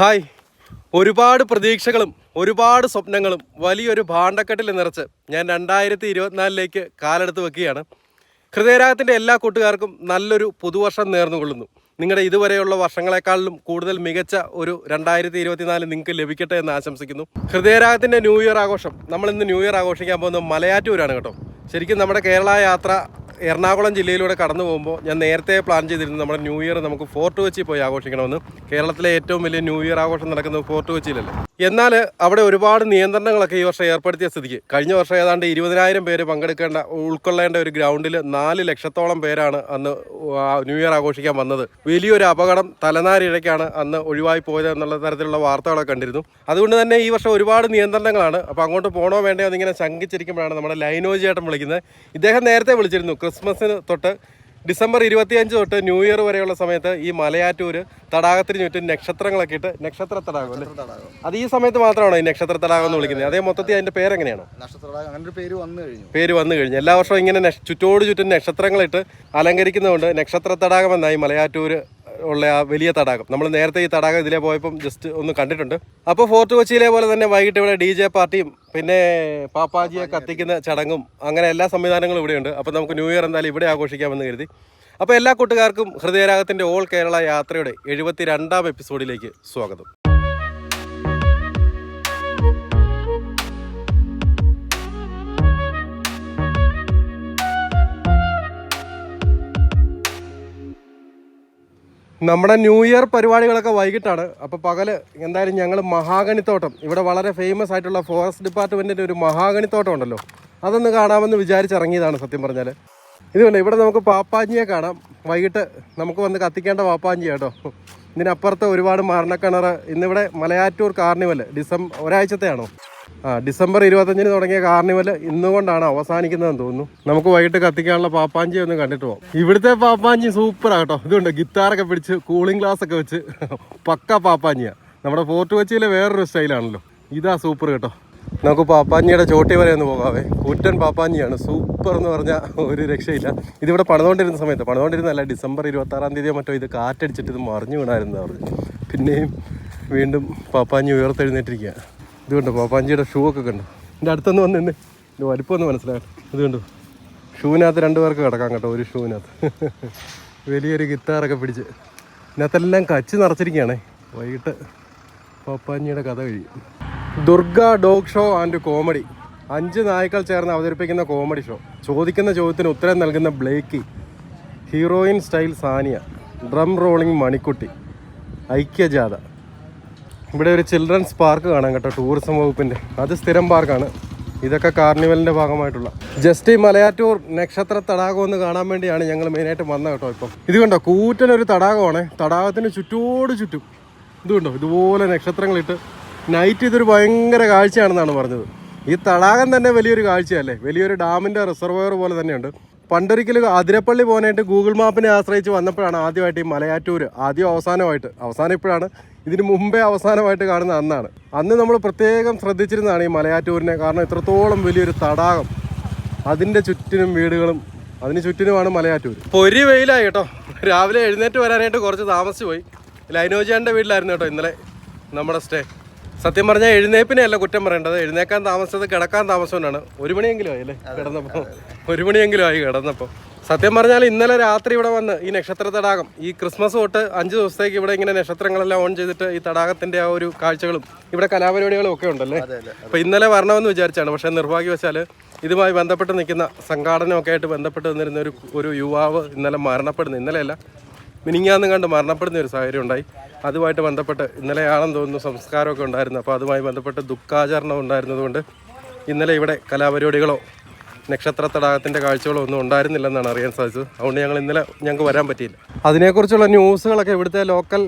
Hi. ഒരുപാട് പ്രതീക്ഷകളും ഒരുപാട് സ്വപ്നങ്ങളും വലിയൊരു ഭാണ്ഡക്കെട്ടിൽ നിറച്ച് ഞാൻ രണ്ടായിരത്തി ഇരുപത്തിനാലിലേക്ക് കാലെടുത്ത് വെക്കുകയാണ്. ഹൃദയരാഗത്തിന്റെ എല്ലാ കൂട്ടുകാർക്കും നല്ലൊരു പുതുവർഷം നേർന്നുകൊള്ളുന്നു. നിങ്ങളുടെ ഇതുവരെയുള്ള വർഷങ്ങളെക്കാളിലും കൂടുതൽ മികച്ച ഒരു രണ്ടായിരത്തി ഇരുപത്തിനാല് നിങ്ങൾക്ക് ലഭിക്കട്ടെ എന്ന് ആശംസിക്കുന്നു. ഹൃദയരാഗത്തിന്റെ ന്യൂ ഇയർ ആഘോഷം. നമ്മൾ ഇന്ന് ന്യൂ ഇയർ ആഘോഷിക്കാൻ പോകുന്നത് മലയാറ്റൂരാണ് കേട്ടോ. ശരിക്കും നമ്മുടെ കേരള യാത്ര എറണാകുളം ജില്ലയിലൂടെ കടന്നു പോകുമ്പോൾ ഞാൻ നേരത്തെ പ്ലാൻ ചെയ്തിരുന്നു നമ്മുടെ ന്യൂ ഇയർ നമുക്ക് ഫോർട്ട് കൊച്ചി പോയി ആഘോഷിക്കണമെന്ന്. കേരളത്തിലെ ഏറ്റവും വലിയ ന്യൂ ഇയർ ആഘോഷം നടക്കുന്നത് ഫോർട്ട് കൊച്ചിയിലല്ലേ? എന്നാൽ അവിടെ ഒരുപാട് നിയന്ത്രണങ്ങളൊക്കെ ഈ വർഷം ഏർപ്പെടുത്തിയ സ്ഥിതിക്ക്. കഴിഞ്ഞ വർഷം ഏതാണ്ട് ഇരുപതിനായിരം പേര് പങ്കെടുക്കേണ്ട ഉൾക്കൊള്ളേണ്ട ഒരു ഗ്രൗണ്ടിൽ നാല് ലക്ഷത്തോളം പേരാണ് അന്ന് ന്യൂ ഇയർ ആഘോഷിക്കാൻ വന്നത്. വലിയൊരു അപകടം തലനാരിഴയ്ക്കാണ് അന്ന് ഒഴിവായി പോയത് എന്നുള്ള തരത്തിലുള്ള വാർത്തകളൊക്കെ കണ്ടിരുന്നു. അതുകൊണ്ട് തന്നെ ഈ വർഷം ഒരുപാട് നിയന്ത്രണങ്ങളാണ്. അപ്പോൾ അങ്ങോട്ട് പോകണോ വേണ്ടയോ എന്നിങ്ങനെ ശങ്കിച്ചിരിക്കുമ്പോഴാണ് നമ്മുടെ ലൈനോജി ചേട്ടൻ വിളിക്കുന്നത്. ഇദ്ദേഹം നേരത്തെ വിളിച്ചിരുന്നു ക്രിസ്മസിന് തൊട്ട് ഡിസംബർ ഇരുപത്തിയഞ്ച് തൊട്ട് ന്യൂ ഇയർ വരെയുള്ള സമയത്ത് ഈ മലയാറ്റൂര് തടാകത്തിന് ചുറ്റും നക്ഷത്രങ്ങളൊക്കെ ഇട്ട് നക്ഷത്ര തടാകം അല്ലേ? അത് ഈ സമയത്ത് മാത്രമാണോ ഈ നക്ഷത്ര തടാകം എന്ന് വിളിക്കുന്നത്? അതേ മൊത്തത്തിൽ അതിന്റെ പേര് വന്നു കഴിഞ്ഞു. പേര് വന്നു കഴിഞ്ഞു. എല്ലാ വർഷവും ഇങ്ങനെ ചുറ്റോട് ചുറ്റും നക്ഷത്രങ്ങളിട്ട് അലങ്കരിക്കുന്നതുകൊണ്ട് നക്ഷത്ര തടാകം എന്നായി മലയാറ്റൂര് ഉള്ള ആ വലിയ തടാകം. നമ്മൾ നേരത്തെ ഈ തടാകം ഇതിലെ പോയപ്പം ജസ്റ്റ് ഒന്ന് കണ്ടിട്ടുണ്ട്. അപ്പോൾ ഫോർട്ട് കൊച്ചിയിലെ പോലെ തന്നെ വൈകിട്ട് ഇവിടെ ഡി ജെ പാർട്ടിയും പിന്നെ പാപ്പാജിയെ കത്തിക്കുന്ന ചടങ്ങും അങ്ങനെ എല്ലാ സംവിധാനങ്ങളും ഇവിടെയുണ്ട്. അപ്പോൾ നമുക്ക് ന്യൂ ഇയർ എന്തായാലും ഇവിടെ ആഘോഷിക്കാമെന്ന് കരുതി. അപ്പോൾ എല്ലാ കൂട്ടുകാർക്കും ഹൃദയരാഗത്തിന്റെ ഓൾ കേരള യാത്രയുടെ എഴുപത്തി രണ്ടാം എപ്പിസോഡിലേക്ക് സ്വാഗതം. നമ്മുടെ ന്യൂ ഇയർ പരിപാടികളൊക്കെ വൈകിട്ടാണ്. അപ്പോൾ പകൽ എന്തായാലും ഞങ്ങൾ മഹാഗണിത്തോട്ടം. ഇവിടെ വളരെ ഫേമസ് ആയിട്ടുള്ള ഫോറസ്റ്റ് ഡിപ്പാർട്ട്മെന്റിന്റെ ഒരു മഹാഗണിത്തോട്ടം ഉണ്ടല്ലോ. അതൊന്ന് കാണാമെന്ന് വിചാരിച്ചിറങ്ങിയതാണ് സത്യം പറഞ്ഞാൽ ഇതുകൊണ്ട് ഇവിടെ നമുക്ക് പാപ്പാഞ്ചിയെ കാണാം. വൈകിട്ട് നമുക്ക് വന്ന് കത്തിക്കേണ്ട പാപ്പാഞ്ചി കേട്ടോ. ഇതിനപ്പുറത്ത് ഒരുപാട് മരണക്കിണർ ഇന്നിവിടെ മലയാറ്റൂർ കാർണിവൽ ഡിസംബർ ഒരാഴ്ചത്തെയാണോ? ഡിസംബർ ഇരുപത്തഞ്ചിന് തുടങ്ങിയ കാർണിവൽ ഇന്നുകൊണ്ടാണ് അവസാനിക്കുന്നതെന്ന് തോന്നുന്നു. നമുക്ക് വൈകിട്ട് കത്തിക്കാനുള്ള പാപ്പാഞ്ചി ഒന്ന് കണ്ടിട്ട് പോകാം ഇവിടുത്തെ പാപ്പാഞ്ചി സൂപ്പറാ കേട്ടോ. ഇതുണ്ട് ഗിത്താറൊക്കെ പിടിച്ച് കൂളിംഗ് ഗ്ലാസ് ഒക്കെ വെച്ച് പക്ക പാപ്പാഞ്ചിയാ. നമ്മുടെ ഫോർട്ട് കൊച്ചിയിലെ വേറൊരു സ്റ്റൈലാണല്ലോ. ഇതാ സൂപ്പർ കേട്ടോ. നമുക്ക് പാപ്പാഞ്ചിയുടെ ചോട്ടി വരെ ഒന്ന് പോകാവേ. കൂറ്റൻ പാപ്പാഞ്ചിയാണ്. സൂപ്പർ എന്ന് പറഞ്ഞാൽ ഒരു രക്ഷയില്ല. ഇതിവിടെ പണിതുകൊണ്ടിരുന്ന സമയത്ത് പണിതുകൊണ്ടിരുന്നല്ല ഡിസംബർ ഇരുപത്തി ആറാം തീയതിയോ മറ്റോ ഇത് കാറ്റടിച്ചിട്ട് ഇത് മറിഞ്ഞു വീണായിരുന്നു പറഞ്ഞു. പിന്നെയും വീണ്ടും പാപ്പാഞ്ചി ഉയർത്തെഴുന്നേറ്റിരിക്കുക ഇത് കണ്ടോ പാപ്പാഞ്ചിയുടെ ഷൂ ഒക്കെ കണ്ടോ. എന്റെ അടുത്തൊന്ന് വന്ന് നിന്ന്. എന്റെ വലിപ്പമൊന്ന് മനസ്സിലാകട്ടെ ഇത് കണ്ടു ഷൂവിനകത്ത് രണ്ട് പേർക്ക് കിടക്കാം കേട്ടോ ഒരു ഷൂവിനകത്ത് വലിയൊരു ഗിത്താറൊക്കെ പിടിച്ച്. ഇതിനകത്തെല്ലാം കച്ച് നിറച്ചിരിക്കുകയാണേ. വൈകിട്ട് പാപ്പാഞ്ഞിയുടെ കഥ കഴിയും. Durga dog show and comedy. അഞ്ച് നായ്ക്കൾ ചേർന്ന് അവതരിപ്പിക്കുന്ന കോമഡി ഷോ. ചോദിക്കുന്ന ചോദ്യത്തിന് ഉത്തരം നൽകുന്ന ബ്ലേക്കി. Heroine style Sania. Drum rolling Manikutty. ഐക്യജാഥ. ഇവിടെ ഒരു ചിൽഡ്രൻസ് പാർക്ക് കാണാം കേട്ടോ ടൂറിസം വകുപ്പിന്റെ. അത് സ്ഥിരം പാർക്കാണ്. ഇതൊക്കെ കാർണിവലിന്റെ ഭാഗമായിട്ടുള്ള. ജസ്റ്റ് ഈ മലയാറ്റൂർ നക്ഷത്ര തടാകം ഒന്ന് കാണാൻ വേണ്ടിയാണ് ഞങ്ങൾ മെയിനായിട്ട് വന്നത് കേട്ടോ ഇപ്പം. ഇത് കണ്ടോ കൂറ്റനൊരു തടാകമാണ്. തടാകത്തിന് ചുറ്റോട് ചുറ്റും. ഇത് കണ്ടോ ഇതുപോലെ നക്ഷത്രങ്ങളിട്ട് നൈറ്റ് ഇതൊരു ഭയങ്കര കാഴ്ചയാണെന്നാണ് പറഞ്ഞത്. ഈ തടാകം തന്നെ വലിയൊരു കാഴ്ചയല്ലേ? വലിയൊരു ഡാമിന്റെ റിസർവയർ പോലെ തന്നെയുണ്ട്. പണ്ടൊരിക്കലും അതിരപ്പള്ളി പോകാനായിട്ട് ഗൂഗിൾ മാപ്പിനെ ആശ്രയിച്ച് വന്നപ്പോഴാണ് ആദ്യമായിട്ട് ഈ മലയാറ്റൂർ ആദ്യം അവസാനമായിട്ട്. അവസാനം ഇപ്പോഴാണ് ഇതിന് മുമ്പേ അവസാനമായിട്ട് കാണുന്ന അന്നാണ്. അന്ന് നമ്മൾ പ്രത്യേകം ശ്രദ്ധിച്ചിരുന്നതാണ് ഈ മലയാറ്റൂരിനെ കാരണം ഇത്രത്തോളം വലിയൊരു തടാകം. അതിന്റെ ചുറ്റിനും വീടുകളും അതിന് ചുറ്റിനുമാണ് മലയാറ്റൂർ പൊരി വെയിലായി കേട്ടോ. രാവിലെ എഴുന്നേറ്റ് വരാനായിട്ട് കുറച്ച് താമസിച്ച് പോയി. ലൈനോജിയാന്റെ വീട്ടിലായിരുന്നു കേട്ടോ ഇന്നലെ നമ്മുടെ സ്റ്റേ. സത്യം പറഞ്ഞാൽ എഴുന്നേപ്പിനെ അല്ല കുറ്റം പറയേണ്ടത്. എഴുന്നേക്കാൻ താമസിച്ചത് കിടക്കാൻ താമസം താമസമുണ്ടാണ് ഒരു മണിയെങ്കിലും ആയി അല്ലേ? കിടന്നപ്പോൾ ഒരു മണിയെങ്കിലും ആയി കിടന്നപ്പോൾ സത്യം പറഞ്ഞാൽ ഇന്നലെ രാത്രി ഇവിടെ വന്ന് ഈ നക്ഷത്ര തടാകം ഈ ക്രിസ്മസ് തൊട്ട് അഞ്ച് ദിവസത്തേക്ക് ഇവിടെ ഇങ്ങനെ നക്ഷത്രങ്ങളെല്ലാം ഓൺ ചെയ്തിട്ട് ഈ തടാകത്തിന്റെ ആ ഒരു കാഴ്ചകളും ഇവിടെ കലാപരിപാടികളും ഒക്കെ ഉണ്ടല്ലേ? അപ്പോൾ ഇന്നലെ വരണമെന്ന് വിചാരിച്ചാണ്. പക്ഷെ നിർഭാഗ്യവശാൽ ഇതുമായി ബന്ധപ്പെട്ട് നിൽക്കുന്ന സംഘാടനമൊക്കെ ആയിട്ട് ബന്ധപ്പെട്ട് നിന്നിരുന്ന ഒരു ഒരു യുവാവ് ഇന്നലെ മരണപ്പെടുന്നു. ഇന്നലെയല്ല മിനിങ്ങാന്നും കണ്ട് മരണപ്പെടുന്ന ഒരു സാഹചര്യം ഉണ്ടായി. അതുമായിട്ട് ബന്ധപ്പെട്ട് ഇന്നലെയാണെന്ന് തോന്നുന്നു സംസ്കാരമൊക്കെ ഉണ്ടായിരുന്നു. അപ്പോൾ അതുമായി ബന്ധപ്പെട്ട് ദുഃഖാചരണം ഉണ്ടായിരുന്നതുകൊണ്ട് ഇന്നലെ ഇവിടെ കലാപരിപാടികളോ നക്ഷത്ര തടാകത്തിന്റെ കാഴ്ചകളോ ഒന്നും ഉണ്ടായിരുന്നില്ലെന്നാണ് അറിയാൻ സാധിച്ചത്. അതുകൊണ്ട് ഞങ്ങൾ ഇന്നലെ ഞങ്ങൾക്ക് വരാൻ പറ്റിയില്ല. അതിനെക്കുറിച്ചുള്ള ന്യൂസുകളൊക്കെ ഇവിടുത്തെ ലോക്കൽ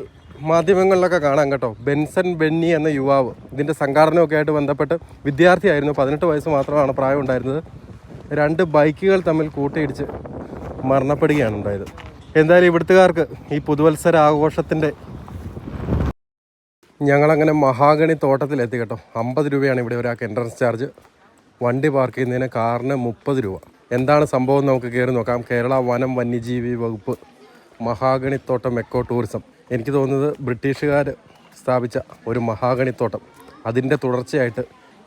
മാധ്യമങ്ങളിലൊക്കെ കാണാം കേട്ടോ. ബെൻസൺ ബെന്നി എന്ന യുവാവ്. ഇതിന്റെ സംഘാടനമൊക്കെ ആയിട്ട് ബന്ധപ്പെട്ട് വിദ്യാർത്ഥിയായിരുന്നു. പതിനെട്ട് വയസ്സ് മാത്രമാണ് പ്രായം ഉണ്ടായിരുന്നത്. രണ്ട് ബൈക്കുകൾ തമ്മിൽ കൂട്ടിയിടിച്ച് മരണപ്പെടുകയാണ് ഉണ്ടായത്. എന്തായാലും ഇവിടുത്തുകാർക്ക് ഈ പുതുവത്സര ആഘോഷത്തിന്റെ ഞങ്ങളങ്ങനെ മഹാഗണി തോട്ടത്തിലെത്തി കേട്ടോ. അമ്പത് രൂപയാണ് ഇവിടെ ഒരാൾക്ക് എൻട്രൻസ് ചാർജ് വണ്ടി പാർക്ക് ചെയ്യുന്നതിന് കാറിന് മുപ്പത് രൂപ. എന്താണ് സംഭവം നമുക്ക് കയറി നോക്കാം. കേരള വനം വന്യജീവി വകുപ്പ് മഹാഗണിത്തോട്ടം എക്കോ ടൂറിസം എനിക്ക് തോന്നുന്നത് ബ്രിട്ടീഷുകാർ സ്ഥാപിച്ച ഒരു മഹാഗണിത്തോട്ടം. അതിന്റെ തുടർച്ചയായിട്ട്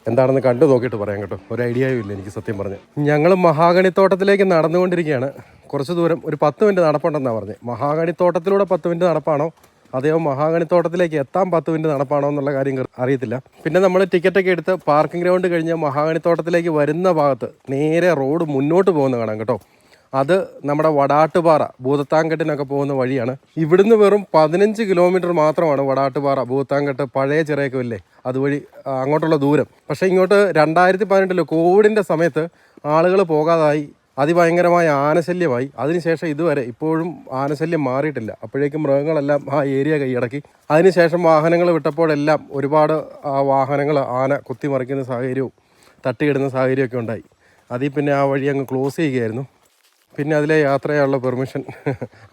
എന്താണെന്ന് കണ്ടു നോക്കിയിട്ട് പറയാം കേട്ടോ. ഒരു ഐഡിയയും ഇല്ല എനിക്ക് സത്യം പറഞ്ഞ്. ഞങ്ങൾ മഹാഗണിത്തോട്ടത്തിലേക്ക് നടന്നുകൊണ്ടിരിക്കുകയാണ്. കുറച്ച് ദൂരം ഒരു പത്ത് മിനിറ്റ് നടപ്പുണ്ടെന്നാണ് പറഞ്ഞത്. മഹാഗണിത്തോട്ടത്തിലൂടെ പത്ത് മിനിറ്റ് നടപ്പാണോ? അതേയോ മഹാഗണിത്തോട്ടത്തിലേക്ക് എത്താൻ പത്ത് മിനിറ്റ് നടപ്പാണോ എന്നുള്ള കാര്യം അറിയത്തില്ല. പിന്നെ നമ്മൾ ടിക്കറ്റൊക്കെ എടുത്ത് പാർക്കിംഗ് ഗ്രൗണ്ട് കഴിഞ്ഞ് മഹാഗണിത്തോട്ടത്തിലേക്ക് വരുന്ന ഭാഗത്ത് നേരെ റോഡ് മുന്നോട്ട് പോകുന്ന കാണാം കേട്ടോ. അത് നമ്മുടെ വടാട്ടുപാറ ഭൂതത്താങ്കെട്ടിനൊക്കെ പോകുന്ന വഴിയാണ്. ഇവിടുന്ന് വെറും പതിനഞ്ച് കിലോമീറ്റർ മാത്രമാണ് വടാട്ടുപാറ ഭൂതത്താങ്കെട്ട് പഴയ ചിറയൊക്കെ അതുവഴി അങ്ങോട്ടുള്ള ദൂരം. പക്ഷേ ഇങ്ങോട്ട് രണ്ടായിരത്തി പതിനെട്ടിൽ കോവിഡിന്റെ സമയത്ത് ആളുകൾ പോകാതായി. അതിഭയങ്കരമായ ആനശല്യമായി. അതിനുശേഷം ഇതുവരെ ഇപ്പോഴും ആനശല്യം മാറിയിട്ടില്ല. അപ്പോഴേക്കും മൃഗങ്ങളെല്ലാം ആ ഏരിയ കൈയടക്കി. അതിനുശേഷം വാഹനങ്ങൾ വിട്ടപ്പോഴെല്ലാം ഒരുപാട് ആ വാഹനങ്ങൾ ആന കുത്തിമറിക്കുന്ന സാഹചര്യവും തട്ടിയിടുന്ന സാഹചര്യമൊക്കെ ഉണ്ടായി. അതിൽ പിന്നെ ആ വഴി അങ്ങ് ക്ലോസ് ചെയ്യുകയായിരുന്നു. പിന്നെ അതിലെ യാത്രയുള്ള പെർമിഷൻ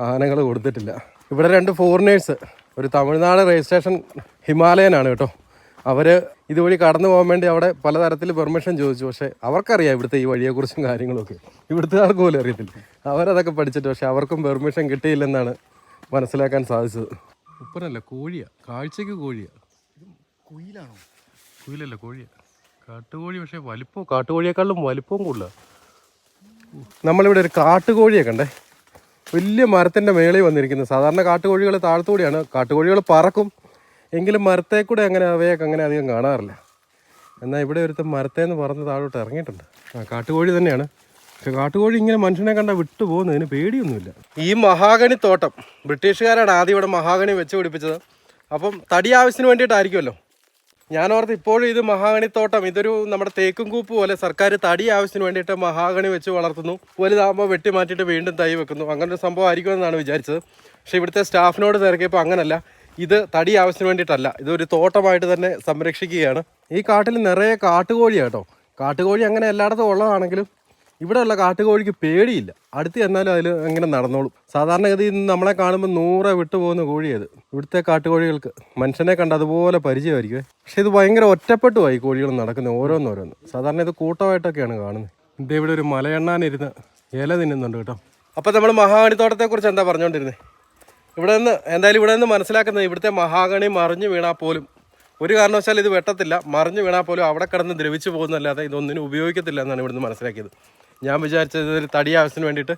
ആനകൾ കൊടുത്തിട്ടില്ല. ഇവിടെ രണ്ട് ഫോറിനേഴ്സ് ഒരു തമിഴ്നാട് രജിസ്ട്രേഷൻ ഹിമാലയനാണ് കേട്ടോ. അവർ ഇതുവഴി കടന്നു പോകാൻ വേണ്ടി അവിടെ പലതരത്തിൽ പെർമിഷൻ ചോദിച്ചു. പക്ഷേ അവർക്കറിയാം ഇവിടുത്തെ ഈ വഴിയെക്കുറിച്ചും കാര്യങ്ങളൊക്കെ. ഇവിടുത്തുകാർക്ക് പോലും അറിയത്തില്ല. അവരതൊക്കെ പഠിച്ചിട്ട് പക്ഷേ അവർക്കും പെർമിഷൻ കിട്ടിയില്ലെന്നാണ് മനസ്സിലാക്കാൻ സാധിച്ചത്. ഉപ്പനല്ല കോഴിയാ. കാഴ്ചക്ക് കോഴിയാ. കുയിലാണോ? കുയിലല്ല കോഴിയാ. കാട്ടുകോഴി പക്ഷേ വലിപ്പവും കാട്ടുകോഴിയേക്കാളും വലിപ്പവും കൂടുതലാണ് നമ്മളിവിടെ ഒരു കാട്ടുകോഴിയെ കണ്ടേ. വലിയ മരത്തിന്റെ മേളിൽ വന്നിരിക്കുന്നത്. സാധാരണ കാട്ടുകോഴികൾ താഴത്തൂടെയാണ്. കാട്ടുകോഴികൾ പറക്കും. എങ്കിലും മരത്തെ കൂടെ അങ്ങനെ അവയൊക്കെ അങ്ങനെ അധികം കാണാറില്ല. എന്നാൽ ഇവിടെ ഒരുത്തൻ മരത്തേന്ന് പറന്ന് താഴോട്ട് ഇറങ്ങിയിട്ടുണ്ട്. ആ കാട്ടുകോഴി തന്നെയാണ്. പക്ഷെ കാട്ടുകോഴി ഇങ്ങനെ മനുഷ്യനെ കണ്ടാൽ വിട്ടു പോകുന്നതിന് പേടിയൊന്നുമില്ല. ഈ മഹാഗണി തോട്ടം ബ്രിട്ടീഷുകാരാണ് ആദ്യം ഇവിടെ മഹാഗണി വെച്ച് പിടിപ്പിച്ചത്. അപ്പം തടി ആവശ്യത്തിന് വേണ്ടിയിട്ടായിരിക്കുമല്ലോ. ഞാൻ ഓർത്ത് ഇപ്പോഴും ഇത് മഹാഗണി തോട്ടം ഇതൊരു നമ്മുടെ തേക്കും കൂപ്പ് പോലെ സർക്കാർ തടി ആവശ്യത്തിന് വേണ്ടിയിട്ട് മഹാഗണി വെച്ച് വളർത്തുന്നു. വലുതാകുമ്പോൾ വെട്ടി മാറ്റിയിട്ട് വീണ്ടും തൈ വെക്കുന്നു. അങ്ങനെ ഒരു സംഭവം ആയിരിക്കുമെന്നാണ് വിചാരിച്ചത്. പക്ഷേ ഇവിടുത്തെ സ്റ്റാഫിനോട് തിരക്കിയപ്പോൾ അങ്ങനല്ല. ഇത് തടി ആവശ്യത്തിന് വേണ്ടിയിട്ടല്ല ഇതൊരു തോട്ടമായിട്ട് തന്നെ സംരക്ഷിക്കുകയാണ്. ഈ കാട്ടിൽ നിറയെ കാട്ടുകോഴിയാണ് കേട്ടോ. കാട്ടുകോഴി അങ്ങനെ എല്ലായിടത്തും ഉള്ളതാണെങ്കിലും ഇവിടെയുള്ള കാട്ടുകോഴിക്ക് പേടിയില്ല. അടുത്ത് ചെന്നാലും അതിൽ അങ്ങനെ നടന്നോളും. സാധാരണഗതിയിൽ നമ്മളെ കാണുമ്പോൾ നൂറെ വിട്ടുപോകുന്ന കോഴിയത്. ഇവിടുത്തെ കാട്ടുകോഴികൾക്ക് മനുഷ്യനെ കണ്ട് അതുപോലെ പരിചയമായിരിക്കും പക്ഷെ ഇത് ഭയങ്കര ഒറ്റപ്പെട്ടു പോയി കോഴികൾ നടക്കുന്നത് ഓരോന്നോരോന്ന്. സാധാരണ ഇത് കൂട്ടമായിട്ടൊക്കെയാണ് കാണുന്നത്. ഇത് ഇവിടെ ഒരു മലയെണ്ണാനിരുന്ന് ഇല തിന്നുന്നുണ്ട് കേട്ടോ. അപ്പോൾ നമ്മൾ മഹാഗണിത്തോട്ടത്തെക്കുറിച്ച് എന്താ പറഞ്ഞുകൊണ്ടിരുന്നത് ഇവിടെ നിന്ന് എന്തായാലും ഇവിടെ നിന്ന് മനസ്സിലാക്കുന്നത് ഇവിടുത്തെ മഹാഗണി മറിഞ്ഞു വീണാൽ പോലും. ഒരു കാരണവശാൽ ഇത് വെട്ടത്തില്ല. മറിഞ്ഞു വീണാൽ പോലും അവിടെ കിടന്ന് ദ്രവിച്ചു പോകുന്നല്ലാതെ ഇതൊന്നിനും ഉപയോഗിക്കത്തില്ല എന്നാണ് ഇവിടുന്ന് മനസ്സിലാക്കിയത്. ഞാൻ വിചാരിച്ചത് ഇതൊരു തടി ആവശ്യത്തിന് വേണ്ടിയിട്ട്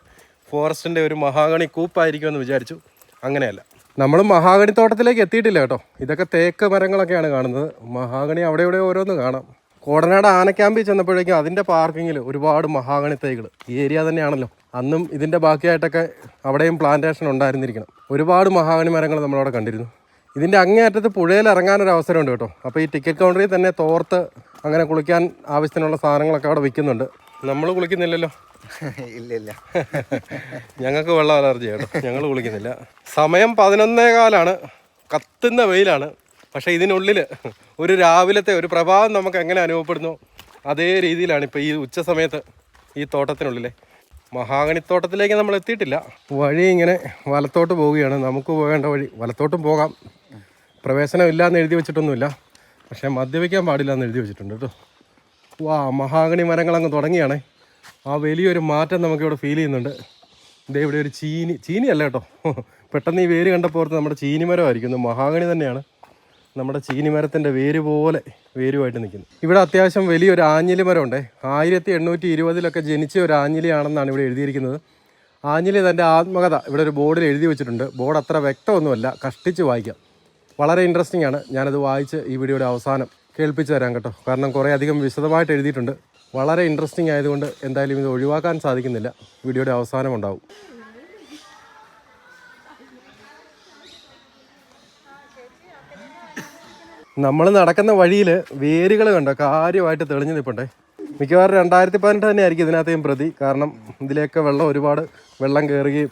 ഫോറസ്റ്റിന്റെ ഒരു മഹാഗണി കൂപ്പായിരിക്കുമെന്ന് വിചാരിച്ചു. അങ്ങനെയല്ല. നമ്മൾ മഹാഗണി തോട്ടത്തിലേക്ക് എത്തിയിട്ടില്ല കേട്ടോ. ഇതൊക്കെ തേക്ക് മരങ്ങളൊക്കെയാണ് കാണുന്നത്. മഹാഗണി അവിടെ ഇവിടെ ഓരോന്ന് കാണാം. കോടനാട് ആനക്യാമ്പിൽ ചെന്നപ്പോഴേക്കും അതിന്റെ പാർക്കിങ്ങിൽ ഒരുപാട് മഹാഗണി തൈകൾ ഈ ഏരിയ തന്നെയാണല്ലോ. അന്നും ഇതിന്റെ ബാക്കിയായിട്ടൊക്കെ അവിടെയും പ്ലാന്റേഷൻ ഉണ്ടായിരുന്നിരിക്കണം. ഒരുപാട് മഹാഗണി മരങ്ങൾ നമ്മളവിടെ കണ്ടിരുന്നു. ഇതിന്റെ അങ്ങേയറ്റത്ത് പുഴയിൽ ഇറങ്ങാനൊരു അവസരമുണ്ട് കേട്ടോ. അപ്പോൾ ഈ ടിക്കറ്റ് കൗണ്ടറിൽ തന്നെ തോർത്ത് അങ്ങനെ കുളിക്കാൻ ആവശ്യത്തിനുള്ള സാധനങ്ങളൊക്കെ അവിടെ വിൽക്കുന്നുണ്ട്. നമ്മൾ കുളിക്കുന്നില്ലല്ലോ. ഇല്ല ഇല്ല ഞങ്ങൾക്ക് വെള്ളം അലർജി കേട്ടോ. ഞങ്ങൾ കുളിക്കുന്നില്ല. സമയം പതിനൊന്നേ കാലാണ് കത്തുന്ന വെയിലാണ്. പക്ഷേ ഇതിനുള്ളിൽ ഒരു രാവിലത്തെ ഒരു പ്രഭാവം നമുക്ക് എങ്ങനെ അനുഭവപ്പെടുന്നു? അതേ രീതിയിലാണ് ഇപ്പോൾ ഈ ഉച്ച സമയത്ത് ഈ തോട്ടത്തിനുള്ളിലെ. മഹാഗണിത്തോട്ടത്തിലേക്ക് നമ്മൾ എത്തിയിട്ടില്ല. വഴി ഇങ്ങനെ വലത്തോട്ട് പോവുകയാണ്. നമുക്ക് പോകേണ്ട വഴി വലത്തോട്ടും പോകാം. പ്രവേശനമില്ല എന്ന് എഴുതി വെച്ചിട്ടൊന്നുമില്ല. പക്ഷേ മദ്യപിക്കാൻ പാടില്ല എന്ന് എഴുതി വെച്ചിട്ടുണ്ട് കേട്ടോ. വാ മഹാഗണി മരങ്ങൾ അങ്ങ് തുടങ്ങിയാണേ. ആ വലിയൊരു മാറ്റം നമുക്കിവിടെ ഫീൽ ചെയ്യുന്നുണ്ട്. ഇതേ ഇവിടെ ഒരു ചീനി ചീനിയല്ല കേട്ടോ. പെട്ടെന്ന് ഈ വേര് കണ്ടപ്പോൾ ഓർത്ത് നമ്മുടെ ചീനി മരമായിരിക്കുന്നു മഹാഗണി തന്നെയാണ്. നമ്മുടെ ചീനി മരത്തിന്റെ വേര് പോലെ വേരുമായിട്ട് നിൽക്കുന്നു. ഇവിടെ അത്യാവശ്യം വലിയൊരു ആഞ്ഞിലി മരമുണ്ട്. ആയിരത്തി എണ്ണൂറ്റി ഇരുപതിലൊക്കെ ജനിച്ച ഒരു ആഞ്ഞിലിയാണെന്നാണ് ഇവിടെ എഴുതിയിരിക്കുന്നത്. ആഞ്ഞിലി തന്റെ ആത്മകഥ ഇവിടെ ഒരു ബോർഡിൽ എഴുതി വെച്ചിട്ടുണ്ട്. ബോർഡ് അത്ര വ്യക്തമൊന്നുമല്ല. കഷ്ടിച്ച് വായിക്കാം. വളരെ ഇൻട്രസ്റ്റിംഗ് ആണ്. ഞാനത് വായിച്ച് ഈ വീഡിയോയുടെ അവസാനം കേൾപ്പിച്ചു തരാം കേട്ടോ. കാരണം കുറേ അധികം വിശദമായിട്ട് എഴുതിയിട്ടുണ്ട്. വളരെ ഇൻട്രസ്റ്റിംഗ് ആയതുകൊണ്ട് എന്തായാലും ഇത് ഒഴിവാക്കാൻ സാധിക്കുന്നില്ല. വീഡിയോയുടെ അവസാനം ഉണ്ടാവും. നമ്മൾ നടക്കുന്ന വഴിയിൽ വേരുകൾ കണ്ടോ? കാര്യമായിട്ട് തെളിഞ്ഞു നിൽപ്പുണ്ടേ മിക്കവാറും രണ്ടായിരത്തി പതിനെട്ട് തന്നെ ആയിരിക്കും ഇതിനകത്തെയും പ്രതി. കാരണം ഇതിലേക്ക് വെള്ളം ഒരുപാട് വെള്ളം കയറുകയും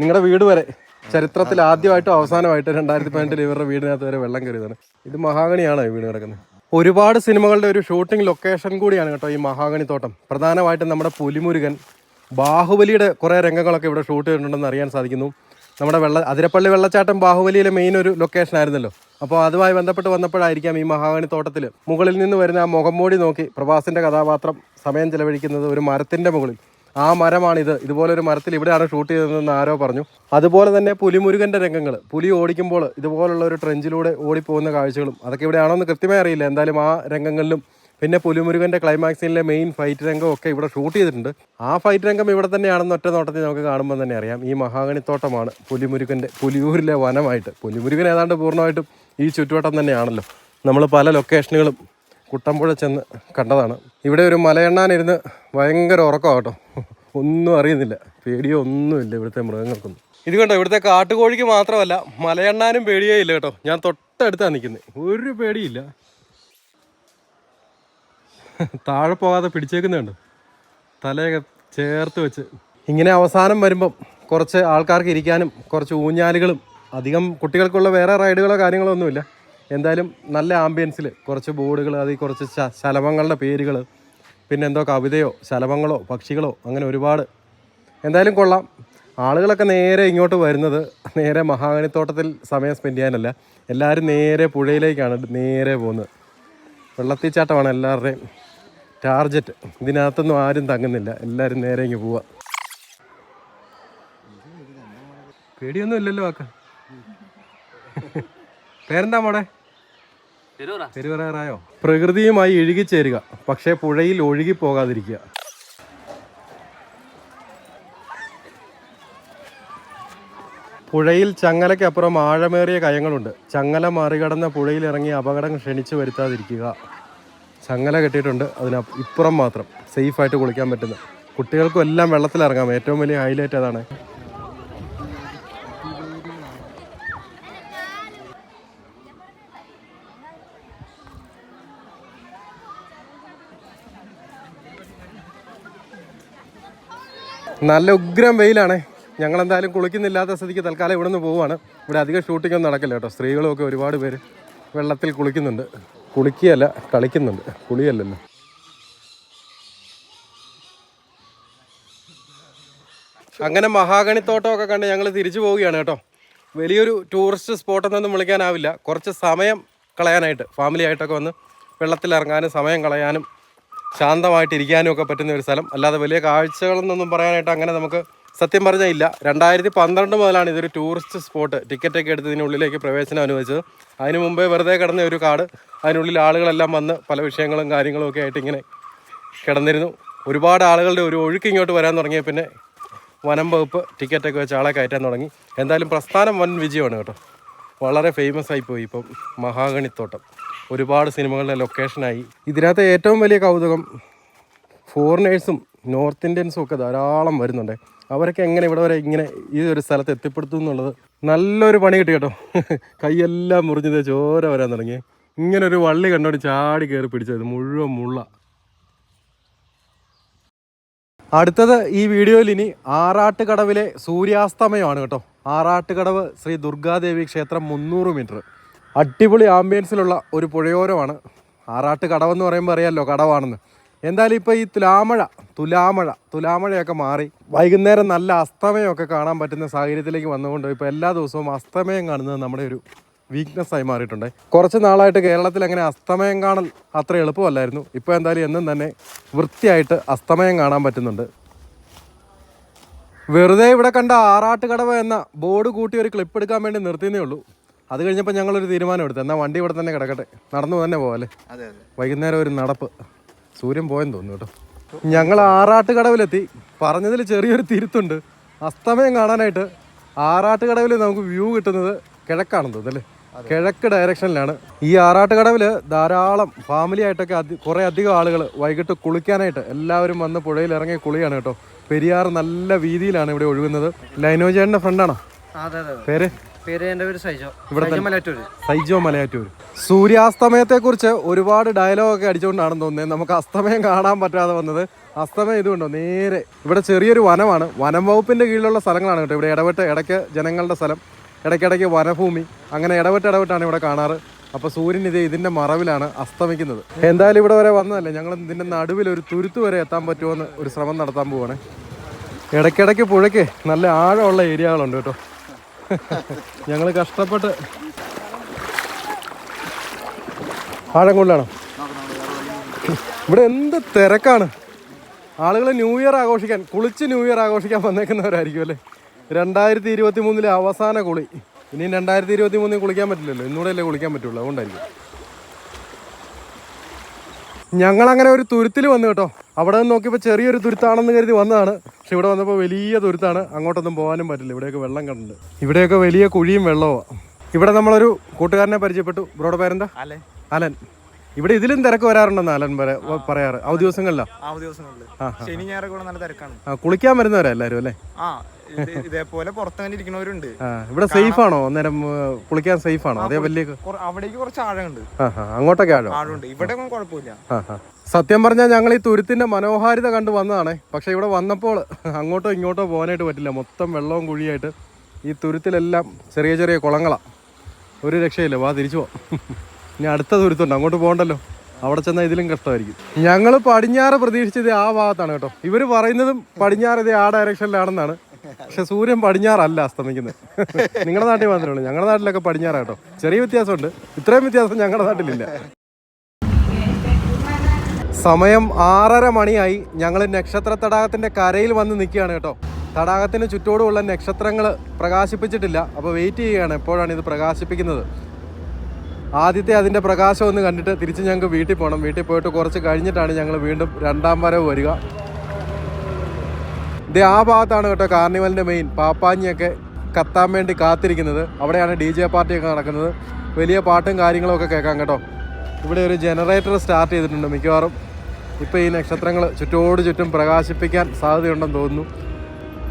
നിങ്ങളുടെ വീട് വരെ ചരിത്രത്തിൽ ആദ്യമായിട്ടും അവസാനമായിട്ടും രണ്ടായിരത്തി പതിനെട്ടിൽ ഇവരുടെ വീടിനകത്ത് വരെ വെള്ളം കയറിയതാണ് ഇത് മഹാഗണിയാണോ വീട് കിടക്കുന്നത് ഒരുപാട് സിനിമകളുടെ ഒരു ഷൂട്ടിംഗ് ലൊക്കേഷൻ കൂടിയാണ് കേട്ടോ ഈ മഹാഗണി തോട്ടം. പ്രധാനമായിട്ടും നമ്മുടെ പുലിമുരുകൻ ബാഹുബലിയുടെ കുറേ രംഗങ്ങളൊക്കെ ഇവിടെ ഷൂട്ട് ചെയ്തിട്ടുണ്ടെന്ന് അറിയാൻ സാധിക്കുന്നു. നമ്മുടെ വെള്ള അതിരപ്പള്ളി വെള്ളച്ചാട്ടം ബാഹുബലിയിലെ മെയിൻ ഒരു ലൊക്കേഷൻ ആയിരുന്നല്ലോ. അപ്പോൾ അതുമായി ബന്ധപ്പെട്ട് വന്നപ്പോഴായിരിക്കാം ഈ മഹാഗണി തോട്ടത്തിൽ മുകളിൽ നിന്ന് വരുന്ന ആ മുഖം മൂടി നോക്കി പ്രഭാസിന്റെ കഥാപാത്രം സമയം ചെലവഴിക്കുന്നത് ഒരു മരത്തിന്റെ മുകളിൽ. ആ മരമാണിത്. ഇതുപോലെ ഒരു മരത്തിൽ ഇവിടെയാണ് ഷൂട്ട് ചെയ്തതെന്ന് ആരോ പറഞ്ഞു. അതുപോലെ തന്നെ പുലിമുരുകന്റെ രംഗങ്ങൾ പുലി ഓടിക്കുമ്പോൾ ഇതുപോലുള്ള ഒരു ട്രെഞ്ചിലൂടെ ഓടിപ്പോകുന്ന കാഴ്ചകളും അതൊക്കെ ഇവിടെയാണോ എന്ന് കൃത്യമായി അറിയില്ല. എന്തായാലും ആ രംഗങ്ങളിലും പിന്നെ പുലിമുരുകന്റെ ക്ലൈമാക്സിലെ മെയിൻ ഫൈറ്റ് രംഗം ഒക്കെ ഇവിടെ ഷൂട്ട് ചെയ്തിട്ടുണ്ട്. ആ ഫൈറ്റ് രംഗം ഇവിടെ തന്നെയാണെന്ന് ഒറ്റ നോട്ടത്തിൽ നമുക്ക് കാണുമ്പോൾ തന്നെ അറിയാം. ഈ മഹാഗണിത്തോട്ടമാണ് പുലിമുരുകന്റെ പുലിയൂരിലെ വനമായിട്ട്. പുലിമുരുകൻ ഏതാണ്ട് പൂർണമായിട്ടും ഈ ചുറ്റുവട്ടം തന്നെയാണല്ലോ. നമ്മൾ പല ലൊക്കേഷനുകളും കുട്ടമ്പുഴ ചെന്ന് കണ്ടതാണ്. ഇവിടെ ഒരു മലയെണ്ണാനിരുന്ന് ഭയങ്കര ഉറക്കമാട്ടോ ഒന്നും അറിയുന്നില്ല. പേടിയോ ഒന്നുമില്ല ഇവിടുത്തെ മൃഗങ്ങൾക്കൊന്നും. ഇത് കണ്ടോ ഇവിടുത്തെ കാട്ടുകോഴിക്ക് മാത്രമല്ല മലയെണ്ണാനും പേടിയേ ഇല്ല കേട്ടോ. ഞാൻ തൊട്ടടുത്താണ് നിൽക്കുന്നത് ഒരു പേടിയില്ല. താഴെ പോകാതെ പിടിച്ചേക്കുന്നുണ്ട് തലയൊക്കെ ചേർത്ത് വെച്ച്. ഇങ്ങനെ അവസാനം വരുമ്പം കുറച്ച് ആൾക്കാർക്ക് ഇരിക്കാനും കുറച്ച് ഊഞ്ഞാലുകളും അധികം കുട്ടികൾക്കുള്ള വേറെ റൈഡുകളോ കാര്യങ്ങളോ ഒന്നുമില്ല. എന്തായാലും നല്ല ആംബിയൻസിൽ കുറച്ച് ബോർഡുകൾ അതിൽ കുറച്ച് ശലഭങ്ങളുടെ പേരുകൾ പിന്നെ എന്തോ കവിതയോ ശലഭങ്ങളോ പക്ഷികളോ അങ്ങനെ ഒരുപാട്. എന്തായാലും കൊള്ളാം. ആളുകളൊക്കെ നേരെ ഇങ്ങോട്ട് വരുന്നത് നേരെ മഹാഗണിത്തോട്ടത്തിൽ സമയം സ്പെൻഡ് ചെയ്യാനല്ല. എല്ലാവരും നേരെ പുഴയിലേക്കാണ് നേരെ പോകുന്നത്. വെള്ളത്തിച്ചാട്ടമാണ് എല്ലാവരുടെയും ടാർജറ്റ്. ഇതിനകത്തൊന്നും ആരും തങ്ങുന്നില്ല. എല്ലാവരും നേരെ ഇങ്ങ് പോവാ. പേടിയൊന്നും ഇല്ലല്ലോ ആക്ക. പേരെന്താ മോടെ തെരുവറായോ പ്രകൃതിയുമായി ഇഴുകിച്ചേരുക പക്ഷേ പുഴയിൽ ഒഴുകി പോകാതിരിക്കുക. പുഴയിൽ ചങ്ങലയ്ക്കപ്പുറം ആഴമേറിയ കയങ്ങളുണ്ട്. ചങ്ങല മറികടന്ന പുഴയിൽ ഇറങ്ങി അപകടം ക്ഷണിച്ചു വരുത്താതിരിക്കുക. ചങ്ങല കെട്ടിയിട്ടുണ്ട്. അതിന് ഇപ്പുറം മാത്രം സേഫായിട്ട് കുളിക്കാൻ പറ്റുന്ന. കുട്ടികൾക്കും എല്ലാം വെള്ളത്തിലിറങ്ങാം. ഏറ്റവും വലിയ ഹൈലൈറ്റ് അതാണ് നല്ല ഉഗ്രം വെയിലാണ്. ഞങ്ങൾ എന്തായാലും കുളിക്കുന്നില്ലാത്ത സ്ഥിതിക്ക് തൽക്കാലം ഇവിടെ നിന്ന് പോവുകയാണ്. ഇവിടെ അധികം ഷൂട്ടിംഗ് ഒന്നും നടക്കില്ല കേട്ടോ. സ്ത്രീകളും ഒക്കെ ഒരുപാട് പേര് വെള്ളത്തിൽ കുളിക്കുന്നുണ്ട്. കുളിക്കുകയല്ല കളിക്കുന്നുണ്ട്. കുളിയല്ലല്ലോ. അങ്ങനെ മഹാഗണിത്തോട്ടമൊക്കെ കണ്ട് ഞങ്ങൾ തിരിച്ചു പോവുകയാണ് കേട്ടോ. വലിയൊരു ടൂറിസ്റ്റ് സ്പോട്ടെന്നൊന്നും വിളിക്കാനാവില്ല. കുറച്ച് സമയം കളയാനായിട്ട് ഫാമിലി ആയിട്ടൊക്കെ വന്ന് വെള്ളത്തിലിറങ്ങാനും സമയം കളയാനും ശാന്തമായിട്ടിരിക്കാനും ഒക്കെ പറ്റുന്ന ഒരു സ്ഥലം. അല്ലാതെ വലിയ കാഴ്ചകളെന്നൊന്നും പറയാനായിട്ട് അങ്ങനെ നമുക്ക് സത്യം പറഞ്ഞാൽ ഇല്ല. രണ്ടായിരത്തി പന്ത്രണ്ട് മുതലാണ് ഇതൊരു ടൂറിസ്റ്റ് സ്പോട്ട് ടിക്കറ്റൊക്കെ എടുത്ത് ഇതിനുള്ളിലേക്ക് പ്രവേശനം അനുവദിച്ചത്. അതിന് മുമ്പേ വെറുതെ കിടന്ന ഒരു കാട്. അതിനുള്ളിൽ ആളുകളെല്ലാം വന്ന് പല വിഷയങ്ങളും കാര്യങ്ങളും ഒക്കെ ആയിട്ട് ഇങ്ങനെ കിടന്നിരുന്നു. ഒരുപാട് ആളുകളുടെ ഒരു ഒഴുക്ക് ഇങ്ങോട്ട് വരാൻ തുടങ്ങിയ പിന്നെ വനം വകുപ്പ് ടിക്കറ്റൊക്കെ വെച്ച് ആളെ കയറ്റാൻ തുടങ്ങി. എന്തായാലും പ്രസ്ഥാനം വൻ വിജയമാണ് കേട്ടോ. വളരെ ഫേമസ് ആയി പോയി ഇപ്പം മഹാഗണിത്തോട്ടം. ഒരുപാട് സിനിമകളുടെ ലൊക്കേഷനായി ഇതിനകത്ത് ഏറ്റവും വലിയ കൗതുകം ഫോറിനേഴ്സും നോർത്ത് ഇന്ത്യൻസും ഒക്കെ ധാരാളം വരുന്നുണ്ട്. അവരൊക്കെ എങ്ങനെ ഇവിടെ വരെ ഇങ്ങനെ ഈ ഒരു സ്ഥലത്ത് എത്തിപ്പെടുത്തും എന്നുള്ളത് നല്ലൊരു പണി കിട്ടി കേട്ടോ. കൈയെല്ലാം മുറിഞ്ഞത് ചോര വരാൻ തുടങ്ങി. ഇങ്ങനെ ഒരു വള്ളി കണ്ടോണ്ട് ചാടി കയറി പിടിച്ചത് മുഴുവൻ മുള്ള. അടുത്തത് ഈ വീഡിയോയിൽ ഇനി ആറാട്ടുകടവിലെ സൂര്യാസ്തമയമാണ് കേട്ടോ. ആറാട്ടുകടവ് ശ്രീ ദുർഗാദേവി ക്ഷേത്രം മുന്നൂറ് മീറ്റർ. അടിപൊളി ആംബിയൻസിലുള്ള ഒരു പുഴയോരമാണ്. ആറാട്ടുകടവെന്ന് പറയുമ്പോൾ അറിയാമല്ലോ കടവാണെന്ന്. എന്തായാലും ഇപ്പോൾ ഈ തുലാമഴ തുലാമഴ തുലാമഴയൊക്കെ മാറി. വൈകുന്നേരം നല്ല അസ്തമയമൊക്കെ കാണാൻ പറ്റുന്ന സാഹചര്യത്തിലേക്ക് വന്നുകൊണ്ട് ഇപ്പോൾ എല്ലാ ദിവസവും അസ്തമയം കാണുന്നത് നമ്മുടെ ഒരു വീക്ക്നെസ് ആയി മാറിയിട്ടുണ്ട്. കുറച്ച് നാളായിട്ട് കേരളത്തിൽ അങ്ങനെ അസ്തമയം കാണൽ അത്ര എളുപ്പമല്ലായിരുന്നു. ഇപ്പോൾ എന്തായാലും എന്നും തന്നെ വൃത്തിയായിട്ട് അസ്തമയം കാണാൻ പറ്റുന്നുണ്ട്. വെറുതെ ഇവിടെ കണ്ട ആറാട്ടുകടവ് എന്ന ബോർഡ് കൂട്ടി ഒരു ക്ലിപ്പ് എടുക്കാൻ വേണ്ടി നിർത്തിയതേ ഉള്ളൂ. അത് കഴിഞ്ഞപ്പോൾ ഞങ്ങളൊരു തീരുമാനം എടുത്തു എന്നാൽ വണ്ടി ഇവിടെ തന്നെ കിടക്കട്ടെ. നടന്നു തന്നെ അതെ അതെ. വൈകുന്നേരം ഒരു നടപ്പ്. സൂര്യൻ പോയെന്ന് തോന്നുന്നു കേട്ടോ. ഞങ്ങൾ ആറാട്ടുകടവിലെത്തി. പറഞ്ഞതിൽ ചെറിയൊരു തിരുത്തുണ്ട്. അസ്തമയം കാണാനായിട്ട് ആറാട്ടുകടവിൽ നമുക്ക് വ്യൂ കിട്ടുന്നത് കിഴക്കാണെന്ന് തോന്നുന്നു അല്ലേ? കിഴക്ക് ഡയറക്ഷനിലാണ് ഈ ആറാട്ടുകടവിൽ ധാരാളം ഫാമിലി ആയിട്ടൊക്കെ അധി കുറേ അധികം ആളുകൾ വൈകിട്ട് കുളിക്കാനായിട്ട് എല്ലാവരും വന്ന് പുഴയിൽ ഇറങ്ങി കുളിയാണ് കേട്ടോ. പെരിയാർ നല്ല വീതിയിലാണ് ഇവിടെ ഒഴുകുന്നത്. ലൈനോജേന്റെ ഫ്രണ്ടാണോ പേര്? സൈജോ. മലയാറ്റൂർ സൂര്യാസ്തമയത്തെ കുറിച്ച് ഒരുപാട് ഡയലോഗ് ഒക്കെ അടിച്ചുകൊണ്ടാണെന്ന് തോന്നുന്നത് നമുക്ക് അസ്തമയം കാണാൻ പറ്റാതെ വന്നത്. അസ്തമയം ഇതുകൊണ്ടോ? നേരെ. ഇവിടെ ചെറിയൊരു വനമാണ്. വനം വകുപ്പിന്റെ കീഴിലുള്ള സ്ഥലങ്ങളാണ് കേട്ടോ. ഇവിടെ ഇടപെട്ട് ഇടയ്ക്ക് ജനങ്ങളുടെ സ്ഥലം ഇടയ്ക്കിടയ്ക്ക് വനഭൂമി അങ്ങനെ ഇടപെട്ട് ഇടപെട്ടാണ് ഇവിടെ കാണാറ്. അപ്പൊ സൂര്യൻ ഇത് ഇതിന്റെ മറവിലാണ് അസ്തമിക്കുന്നത്. എന്തായാലും ഇവിടെ വരെ വന്നതല്ലേ? ഞങ്ങൾ ഇതിന്റെ നടുവിൽ ഒരു തുരുത്ത് വരെ എത്താൻ പറ്റുമോ എന്ന് ഒരു ശ്രമം നടത്താൻ പോവാണ്. ഇടയ്ക്കിടയ്ക്ക് പുഴയ്ക്ക് നല്ല ആഴമുള്ള ഏരിയകളുണ്ട് കേട്ടോ. ഞങ്ങൾ കഷ്ടപ്പെട്ട്. ആഴം കൊണ്ടാണോ? ഇവിടെ എന്ത് തിരക്കാണ്? ആളുകൾ ന്യൂ ഇയർ ആഘോഷിക്കാൻ കുളിച്ച് ന്യൂ ഇയർ ആഘോഷിക്കാൻ വന്നേക്കുന്നവരായിരിക്കും അല്ലേ? രണ്ടായിരത്തി ഇരുപത്തി മൂന്നിലെ അവസാന കുളി. ഇനി രണ്ടായിരത്തി ഇരുപത്തി മൂന്നിൽ കുളിക്കാൻ പറ്റില്ലല്ലോ. ഇന്നൂടെ അല്ലേ കുളിക്കാൻ പറ്റുള്ളൂ? അതുകൊണ്ടായിരിക്കും. ഞങ്ങളങ്ങനെ ഒരു തുരുത്തിൽ വന്നു കേട്ടോ. അവിടെ നിന്ന് നോക്കിയപ്പോൾ ചെറിയൊരു തുരുത്താണെന്ന് കരുതി വന്നതാണ്. പക്ഷെ ഇവിടെ വന്നപ്പോൾ വലിയ തുരുത്താണ്. അങ്ങോട്ടൊന്നും പോകാനും പറ്റില്ല. ഇവിടെയൊക്കെ വെള്ളം കണ്ടുണ്ട് ഇവിടെയൊക്കെ വലിയ കുഴിയും വെള്ളവും ഇവിടെ നമ്മളൊരു കൂട്ടുകാരനെ പരിചയപ്പെട്ടു. ബ്രോയുടെ പേരെന്താ? അലൻ. അലൻ. ഇവിടെ ഇതിലും തിരക്ക് വരാറുണ്ടെന്ന് അലൻ പറ പറയാറ്. അവധി ദിവസങ്ങളിലാ? ശനി ഞായറൊക്കെ കുളിക്കാൻ വരുന്നവരാ എല്ലാവരും അല്ലേ? ഇതേപോലെ പുറത്തങ്ങനെ ഇരിക്കുന്നവരുണ്ട്. ആ ഇവിടെ സേഫ് ആണോ അന്നേരം കുളിക്കാൻ സേഫ് ആണോ അതേ വലിയ അവിടേക്ക് കുറച്ച് ആഴമുണ്ട്. അങ്ങോട്ടൊക്കെ ആഴം? ആഴമുണ്ട്. ഇവിടെ കുഴപ്പമില്ല. സത്യം പറഞ്ഞാൽ ഞങ്ങൾ ഈ തുരുത്തിന്റെ മനോഹാരിത കണ്ടു വന്നതാണേ. പക്ഷെ ഇവിടെ വന്നപ്പോൾ അങ്ങോട്ടോ ഇങ്ങോട്ടോ പോകാനായിട്ട് പറ്റില്ല. മൊത്തം വെള്ളവും കുഴിയായിട്ട് ഈ തുരുത്തിലെല്ലാം ചെറിയ ചെറിയ കുളങ്ങളാണ് ഒരു രക്ഷയില്ല. വാ തിരിച്ചു പോവാം ഇനി അടുത്ത തുരുത്തുണ്ട്. അങ്ങോട്ട് പോകണ്ടല്ലോ. അവിടെ ചെന്നാൽ ഇതിലും കഷ്ടമായിരിക്കും. ഞങ്ങൾ പടിഞ്ഞാറ് പ്രതീക്ഷിച്ചത് ആ ഭാഗത്താണ് കേട്ടോ. ഇവർ പറയുന്നതും പടിഞ്ഞാറ് ഇത് ആ ഡയറക്ഷനിലാണെന്നാണ് പക്ഷെ സൂര്യൻ പടിഞ്ഞാറല്ല അസ്തമിക്കുന്നത്. നിങ്ങളുടെ നാട്ടിൽ മാത്രമേ ഉള്ളൂ. ഞങ്ങളുടെ നാട്ടിലൊക്കെ പടിഞ്ഞാറാണ് കേട്ടോ ചെറിയ വ്യത്യാസമുണ്ട്. ഇത്രയും വ്യത്യാസം ഞങ്ങളുടെ നാട്ടിലില്ല. സമയം ആറര മണിയായി. ഞങ്ങൾ നക്ഷത്ര തടാകത്തിന്റെ കരയിൽ വന്ന് നിൽക്കുകയാണ് കേട്ടോ. തടാകത്തിന് ചുറ്റോടുമുള്ള നക്ഷത്രങ്ങൾ പ്രകാശിപ്പിച്ചിട്ടില്ല. അപ്പോൾ വെയിറ്റ് ചെയ്യുകയാണ് എപ്പോഴാണ് ഇത് പ്രകാശിപ്പിക്കുന്നത്. ആദ്യത്തെ അതിന്റെ പ്രകാശം ഒന്ന് കണ്ടിട്ട് തിരിച്ച് ഞങ്ങൾക്ക് വീട്ടിൽ പോകണം വീട്ടിൽ പോയിട്ട് കുറച്ച് കഴിഞ്ഞിട്ടാണ് ഞങ്ങൾ വീണ്ടും രണ്ടാം വരവ് വരിക. ഇത് ആ ഭാഗത്താണ് കേട്ടോ കാർണിവലിന്റെ മെയിൻ പാപ്പാഞ്ഞിയൊക്കെ കത്താൻ വേണ്ടി കാത്തിരിക്കുന്നത്. അവിടെയാണ് ഡി ജെ പാർട്ടിയൊക്കെ നടക്കുന്നത്. വലിയ പാട്ടും കാര്യങ്ങളൊക്കെ കേൾക്കാം കേട്ടോ. ഇവിടെ ഒരു ജനറേറ്റർ സ്റ്റാർട്ട് ചെയ്തിട്ടുണ്ട് മിക്കവാറും. ഇപ്പോൾ ഈ നക്ഷത്രങ്ങൾ ചുറ്റോട് ചുറ്റും പ്രകാശിപ്പിക്കാൻ സാധ്യതയുണ്ടെന്ന് തോന്നുന്നു.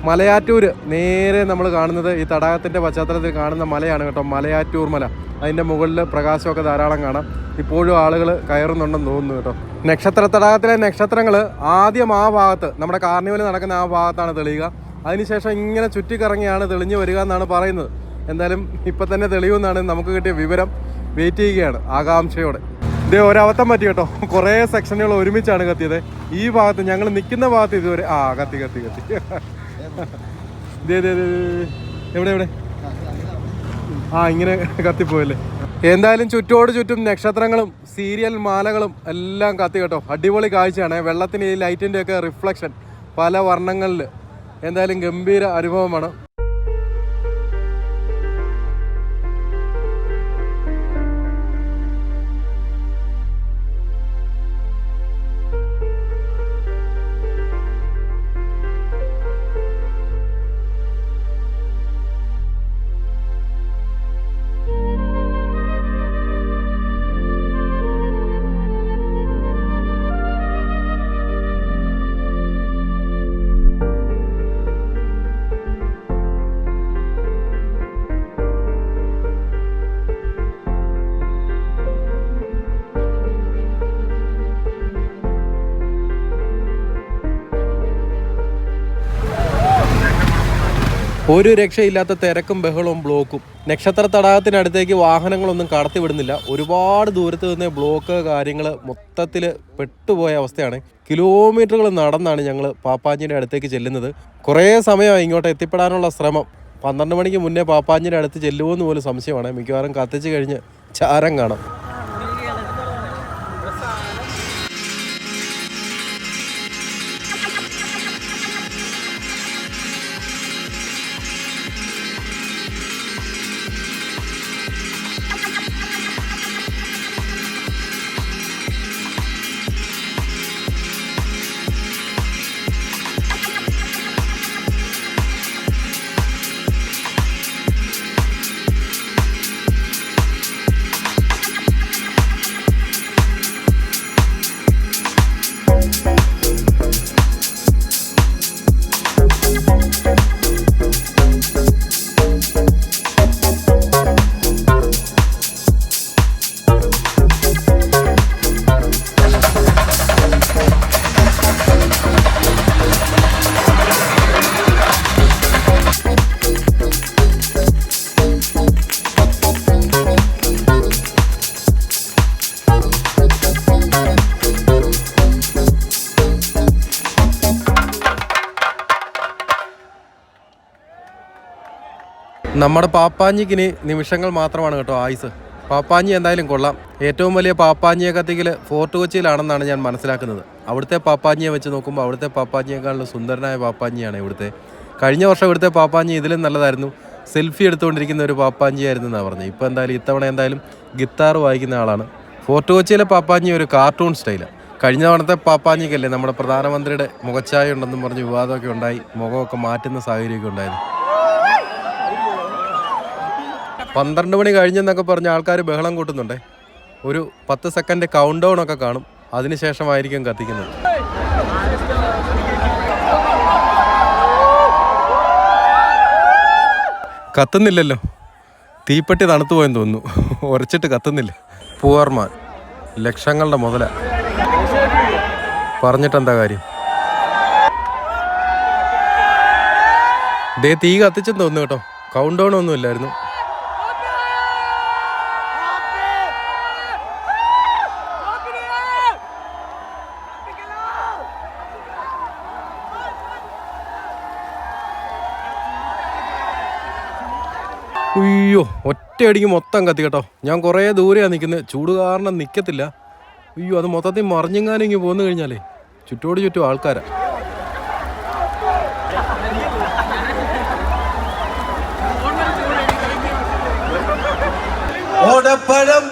മലയാറ്റൂർ നേരെ നമ്മൾ കാണുന്നത് ഈ തടാകത്തിന്റെ പശ്ചാത്തലത്തിൽ കാണുന്ന മലയാണ് കേട്ടോ മലയാറ്റൂർ മല. അതിന്റെ മുകളിൽ പ്രകാശമൊക്കെ ധാരാളം കാണാം. ഇപ്പോഴും ആളുകൾ കയറുന്നുണ്ടെന്ന് തോന്നുന്നു കേട്ടോ. നക്ഷത്ര തടാകത്തിലെ നക്ഷത്രങ്ങൾ ആദ്യം ആ ഭാഗത്ത് നമ്മുടെ കാർണിവൽ നടക്കുന്ന ആ ഭാഗത്താണ് തെളിയുക. അതിനുശേഷം ഇങ്ങനെ ചുറ്റിക്കറങ്ങിയാണ് തെളിഞ്ഞു വരിക എന്നാണ് പറയുന്നത്. എന്തായാലും ഇപ്പം തന്നെ തെളിയുമെന്നാണ് നമുക്ക് കിട്ടിയ വിവരം. വെയിറ്റ് ചെയ്യുകയാണ് ആകാംക്ഷയോടെ. ഇതേ ഒരവത്തം പറ്റി കേട്ടോ. കുറേ സെക്ഷനുകൾ ഒരുമിച്ചാണ് കത്തിയത്. ഈ ഭാഗത്ത് ഞങ്ങൾ നിൽക്കുന്ന ഭാഗത്ത് ഇതുവരെ ആ കത്തി കത്തി കത്തി. എവിടെ എവിടെ? ആ ഇങ്ങനെ കത്തിപ്പോയല്ലേ? എന്തായാലും ചുറ്റോട് ചുറ്റും നക്ഷത്രങ്ങളും സീരിയൽ മാലകളും എല്ലാം കത്തി കേട്ടോ. അടിപൊളി കാഴ്ചയാണ്. വെള്ളത്തിന് ഈ ലൈറ്റിന്റെ ഒക്കെ റിഫ്ലക്ഷൻ പല വർണങ്ങളിൽ എന്തായാലും ഗംഭീര അനുഭവമാണ്. ഒരു രക്ഷയില്ലാത്ത തിരക്കും ബഹളവും ബ്ലോക്കും. നക്ഷത്ര തടാകത്തിനടുത്തേക്ക് വാഹനങ്ങളൊന്നും കടത്തിവിടുന്നില്ല. ഒരുപാട് ദൂരത്ത് നിന്ന് ബ്ലോക്ക് കാര്യങ്ങൾ മൊത്തത്തിൽ പെട്ടുപോയ അവസ്ഥയാണ്. കിലോമീറ്ററുകൾ നടന്നാണ് ഞങ്ങൾ പാപ്പാഞ്ചിന്റെ അടുത്തേക്ക് ചെല്ലുന്നത്. കുറേ സമയമായി ഇങ്ങോട്ട് എത്തിപ്പെടാനുള്ള ശ്രമം. പന്ത്രണ്ട് മണിക്ക് മുന്നേ പാപ്പാഞ്ചിന്റെ അടുത്ത് ചെല്ലുമോ എന്ന് പോലും സംശയമാണ്. മിക്കവാറും കത്തിച്ച് കഴിഞ്ഞ് ചാരം കാണാം. നമ്മുടെ പാപ്പാഞ്ഞിക്കിന് നിമിഷങ്ങൾ മാത്രമാണ് കേട്ടോ ആയുസ്. പാപ്പാഞ്ഞി എന്തായാലും കൊള്ളാം. ഏറ്റവും വലിയ പാപ്പാഞ്ഞിയെ കത്തിക്കൽ ഫോർട്ട് കൊച്ചിയിലാണെന്നാണ് ഞാൻ മനസ്സിലാക്കുന്നത്. അവിടുത്തെ പാപ്പാഞ്ഞിയെ വെച്ച് നോക്കുമ്പോൾ അവിടുത്തെ പാപ്പാഞ്ഞിയേക്കാളും സുന്ദരനായ പാപ്പാഞ്ഞിയാണ് ഇവിടുത്തെ. കഴിഞ്ഞ വർഷം ഇവിടുത്തെ പാപ്പാഞ്ഞി ഇതിലും നല്ലതായിരുന്നു. സെൽഫി എടുത്തുകൊണ്ടിരിക്കുന്ന ഒരു പാപ്പാഞ്ചിയായിരുന്നു എന്നാണ് പറഞ്ഞത്. ഇപ്പോൾ എന്തായാലും ഇത്തവണ എന്തായാലും ഗിത്താർ വായിക്കുന്ന ആളാണ്. ഫോർട്ട് കൊച്ചിയിലെ പാപ്പാഞ്ഞി ഒരു കാർട്ടൂൺ സ്റ്റൈലാണ് കഴിഞ്ഞ തവണത്തെ പാപ്പാഞ്ഞിക്കല്ലേ നമ്മുടെ പ്രധാനമന്ത്രിയുടെ മുഖച്ഛായ ഉണ്ടെന്നും പറഞ്ഞ് വിവാദമൊക്കെ ഉണ്ടായി. മുഖമൊക്കെ മാറ്റുന്ന സാഹചര്യമൊക്കെ ഉണ്ടായിരുന്നു പന്ത്രണ്ട് മണി കഴിഞ്ഞെന്നൊക്കെ പറഞ്ഞ് ആൾക്കാർ ബഹളം കൂട്ടുന്നുണ്ടേ. ഒരു പത്ത് സെക്കൻഡ് കൗണ്ട് ഡൗൺ ഒക്കെ കാണും. അതിനുശേഷമായിരിക്കും കത്തിക്കുന്നത്. കത്തുന്നില്ലല്ലോ. തീപ്പെട്ടി തണുത്തു പോയെന്ന് തോന്നുന്നു. ഉരച്ചിട്ട് കത്തുന്നില്ല. പൂവർമാൻ ലക്ഷങ്ങളുടെ മുതല. പറഞ്ഞിട്ടെന്താ കാര്യം? ദേ തീ കത്തിച്ചെന്ന് തോന്നുന്നു കേട്ടോ. കൗണ്ട് ഡൗൺ ഒന്നും ഇല്ലായിരുന്നു. ഒറ്റയടിക്ക് മൊത്തം കത്തി കേട്ടോ. ഞാൻ കുറേ ദൂരെയാണ് നിൽക്കുന്നത്. ചൂട് കാരണം നിൽക്കത്തില്ല അയ്യോ അത് മൊത്തത്തിൽ മറിഞ്ഞെങ്ങാനും ഇങ്ങനെ പോന്നു കഴിഞ്ഞാലേ. ചുറ്റോട് ചുറ്റും ആൾക്കാരാ. ഓടപ്പഴം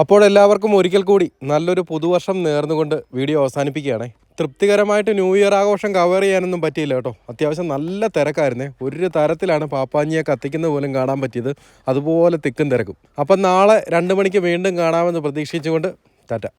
അപ്പോൾ എല്ലാവർക്കും ഒരിക്കൽ കൂടി നല്ലൊരു പുതുവർഷം നേർന്നുകൊണ്ട് വീഡിയോ അവസാനിപ്പിക്കുകയാണ്. തൃപ്തികരമായിട്ട് ന്യൂ ഇയർ ആഘോഷം കവർ ചെയ്യാനൊന്നും പറ്റിയില്ല കേട്ടോ. അത്യാവശ്യം നല്ല തിരക്കായിരുന്നേ. ഒരു തരത്തിലാണ് പാപ്പാഞ്ഞിയെ കത്തിക്കുന്ന പോലും കാണാൻ പറ്റിയത്. അതുപോലെ തിക്കും തിരക്കും. അപ്പം നാളെ രണ്ട് മണിക്ക് വീണ്ടും കാണാമെന്ന് പ്രതീക്ഷിച്ചുകൊണ്ട് ടാറ്റ.